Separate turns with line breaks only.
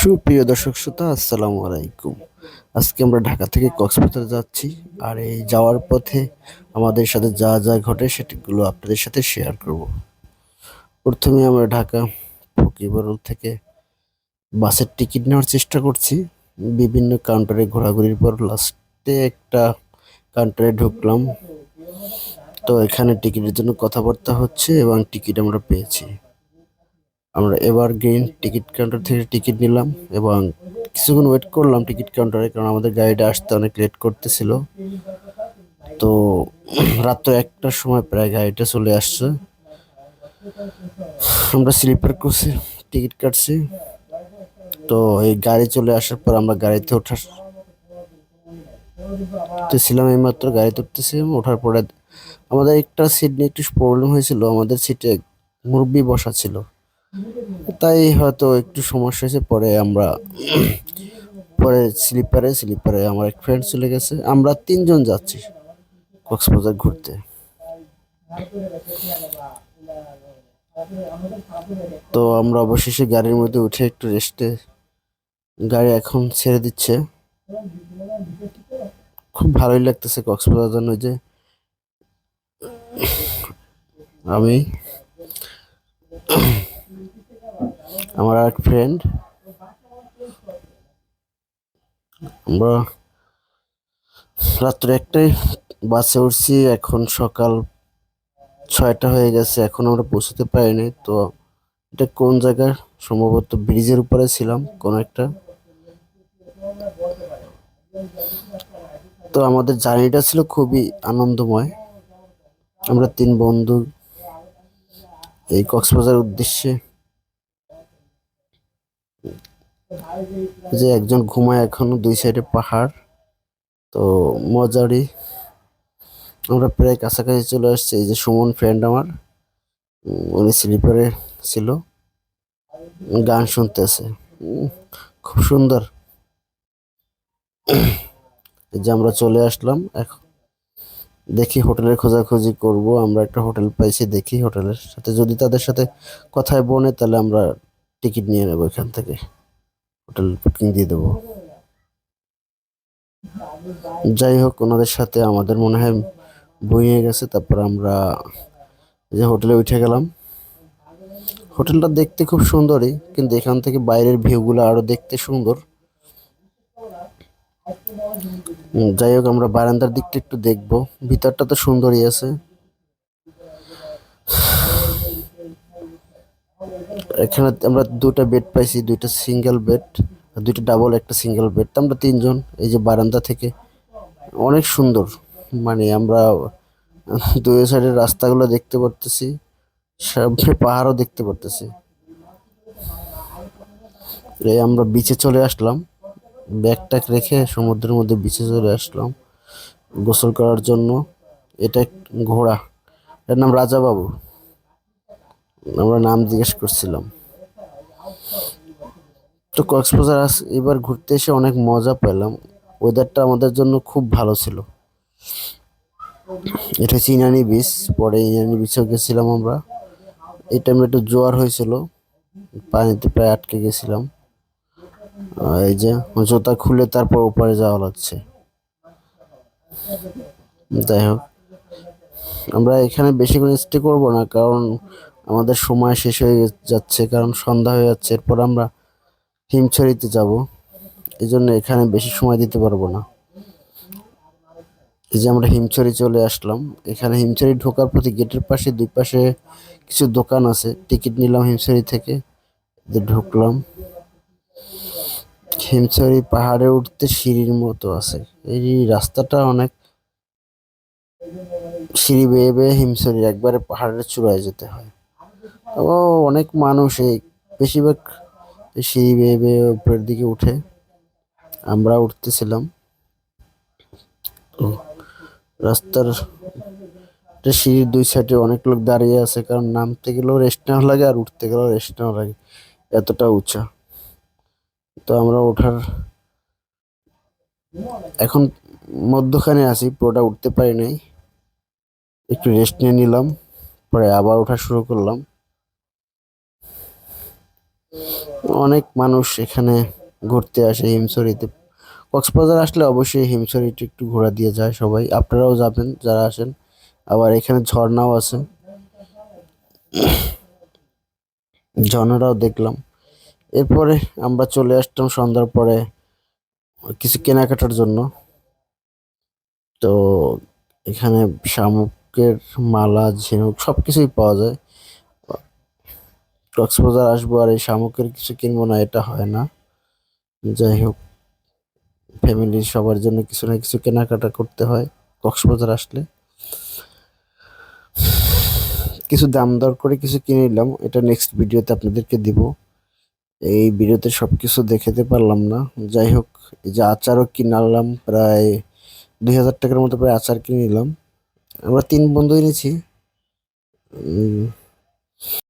সুপ্রিয় দর্শক শ্রোতা, আসসালামু আলাইকুম। আজকে আমরা ঢাকা থেকে কক্সবাজার যাচ্ছি আর এই যাওয়ার পথে আমাদের সাথে যা যা ঘটে সেটিগুলো আপনাদের সাথে শেয়ার করব। প্রথমে আমরা ঢাকা ফকিবরল থেকে বাসের টিকিট নেওয়ার চেষ্টা করছি। বিভিন্ন কাউন্টারে ঘোরাঘুরির পর লাস্টে একটা কাউন্টারে ঢুকলাম। তো এখানে টিকিটের জন্য কথাবার্তা হচ্ছে এবং টিকিট আমরা পেয়েছি। আমরা এবার গেইন টিকিট কাউন্টার থেকে টিকিট নিলাম এবং কিছুক্ষণ ওয়েট করলাম টিকিট কাউন্টারে কারণ আমাদের গাড়িটা আসতে অনেক লেট করতেছিল। তো রাত্র একটার সময় প্রায় গাড়িটা চলে আসছে। আমরা স্লিপার কোচে টিকিট কাটছি। তো এই গাড়ি চলে আসার পর আমরা গাড়িতে ওঠার তো ছিলাম এইমাত্র গাড়িতে উঠতেছিলাম ওঠার পরে আমাদের একটা সিট নিয়ে একটু প্রবলেম হয়েছিল। আমাদের সিটে মুরব্বি বসা ছিল। তাই হয়তো একটু সমস্যা হয়েছে। পরে আমরা পরে স্লিপারে স্লিপারে আমার এক ফ্রেন্ড চলে গেছে। আমরা তিনজন যাচ্ছি কক্সবাজার ঘুরতে। তো আমরা অবশেষে গাড়ির মধ্যে উঠে একটু রেস্টে গাড়ি এখন ছেড়ে দিচ্ছে। খুব ভালোই লাগতেছে কক্সবাজার জন্য যে আমি আমার এক ফ্রেন্ড আমরা রাত্রে একটাই বাসে উঠছি, এখন সকাল ছয়টা হয়ে গেছে, এখন আমরা পৌঁছতে পারিনি। তো এটা কোন জায়গায়? সম্ভবত ব্রিজের উপরে ছিলাম, কোন একটা। তো আমাদের জার্নিটা ছিল খুবই আনন্দময়। আমরা তিন বন্ধু, এই কক্সবাজার উদ্দেশ্যে যে একজন ঘুমায় এখনও দুই সাইডে পাহাড়, তো মজারই। আমরা প্রায় কাছাকাছি চলে আসছি, এই যে সুমন ফ্রেন্ড আমার উনি স্লিপারে ছিল। গান শুনতেছে খুব সুন্দর। যে আমরা চলে আসলাম এখন দেখি হোটেলের খোঁজাখুঁজি করব। আমরা একটা হোটেল পাইছি, দেখি হোটেলের সাথে। যদি তাদের সাথে কথায় বনে, তাহলে আমরা টিকিট নিয়ে নেব এখান থেকে। হোটেল বুকিং দিয়ে দেবো। যাই হোক ওনাদের সাথে আমাদের মনে হয় বই হয়ে গেছে, তারপর আমরা যে হোটেলে উঠে গেলাম। হোটেলটা দেখতে খুব সুন্দরই, কিন্তু এখান থেকে বাইরের ভিউগুলো আরও দেখতে সুন্দর। যাই হোক আমরা বারান্দার দিকটা একটু দেখব। ভিতরটা তো সুন্দরই আছে। এখানে আমরা দুটা বেড পাইছি, দুইটা সিঙ্গেল বেড দুইটা ডাবল একটা সিঙ্গেল বেড আমরা তিনজন, এই যে বারান্দা থেকে। অনেক সুন্দর মানে আমরা দুই সাইডের রাস্তাগুলো দেখতে পারতেছি, সামনে পাহাড়ও দেখতে পারতেছি। এই আমরা বিচে চলে আসলাম। ব্যাগটাক রেখে সমুদ্রের মধ্যে বিচে চলে আসলাম, গোসল করার জন্য। এটা ঘোড়া, এর নাম রাজা বাবু আমরা নাম জিজ্ঞেস করছিলাম। তো কক্সবাজার এবার ঘুরতে এসে অনেক মজা পেলাম। ওয়েদারটা আমাদের জন্য খুব ভালো ছিল। এটা হচ্ছে ইনানি বিচ পরে ইনানি বিচেও গেছিলাম আমরা। এই টাইমে একটু জোয়ার হয়েছিল, পানিতে প্রায় আটকে গেছিলাম। এই যে, জুতা খুলে তারপর ওপারে যাওয়া লাগছে। যাই হোক, আমরা এখানে বেশি করে স্টে করব না, কারণ আমাদের সময় শেষ হয়ে যাচ্ছে, কারণ সন্ধ্যা হয়ে যাচ্ছে। এরপর আমরা হিমছড়িতে যাব। এই জন্য এখানে বেশি সময় দিতে পারব না। এই যে আমরা হিমছড়ি চলে আসলাম। এখানে হিমছড়ি ঢোকার প্রতি গেটের পাশে দুই পাশে কিছু দোকান আছে। টিকিট নিলাম হিমছড়ি থেকে ঢুকলাম। হিমছড়ি পাহাড়ে উঠতে সিঁড়ির মতো আছে। এই রাস্তাটা অনেক সিঁড়ি বেয়ে বেয়ে হিমছড়ি, একবারে পাহাড়ের চূড়ায় যেতে হয়। অনেক মানুষ এই বেশিরভাগ সিঁড়ি বেয়ে বেয়ে উপরের দিকে উঠে। আমরা উঠতেছিলাম। তো রাস্তার সিঁড়ির দুই সাইডে অনেক লোক দাঁড়িয়ে আছে, কারণ নামতে গেলেও রেস্ট নেওয়া লাগে আর উঠতে গেলেও রেস্ট নেওয়া লাগে। এতটা উঁচা। তো আমরা ওঠার এখন মধ্যখানে আছি, পুরোটা উঠতে পারি নাই। একটু রেস্ট নিয়ে নিলাম, পরে আবার ওঠা শুরু করলাম। অনেক মানুষ এখানে ঘুরতে আসে হিমছড়িতে। কক্সবাজার আসলে অবশ্যই হিমছড়িটা একটু ঘোরা দিয়ে যায় সবাই। আপনারাও যাবেন, যারা আসেন। আবার এখানে ঝর্ণাও আছে। ঝর্ণাটাও দেখলাম। এরপরে আমরা চলে আসতাম সন্ধ্যার পরে কিছু কেনাকাটার জন্য। তো এখানে শামুকের মালা, ঝিনুক সব কিছুই পাওয়া যায়। কক্সবাজার আসব আর এই শামুকের কিছু কিনবো না, এটা হয় না। যাই হোক ফ্যামিলির সবার জন্য কিছু না কিছু কেনাকাটা করতে হয় কক্সবাজার আসলে। কিছু দাম দর করে কিছু কিনে নিলাম, এটা নেক্সট ভিডিওতে আপনাদেরকে দিব। এই ভিডিওতে সব কিছু দেখাতে পারলাম না। যাই হোক, এই যে আচারও কিনালাম, প্রায় দুই হাজার টাকার মতো প্রায় আচার কিনে নিলাম। আমরা তিন বন্ধু এনেছি।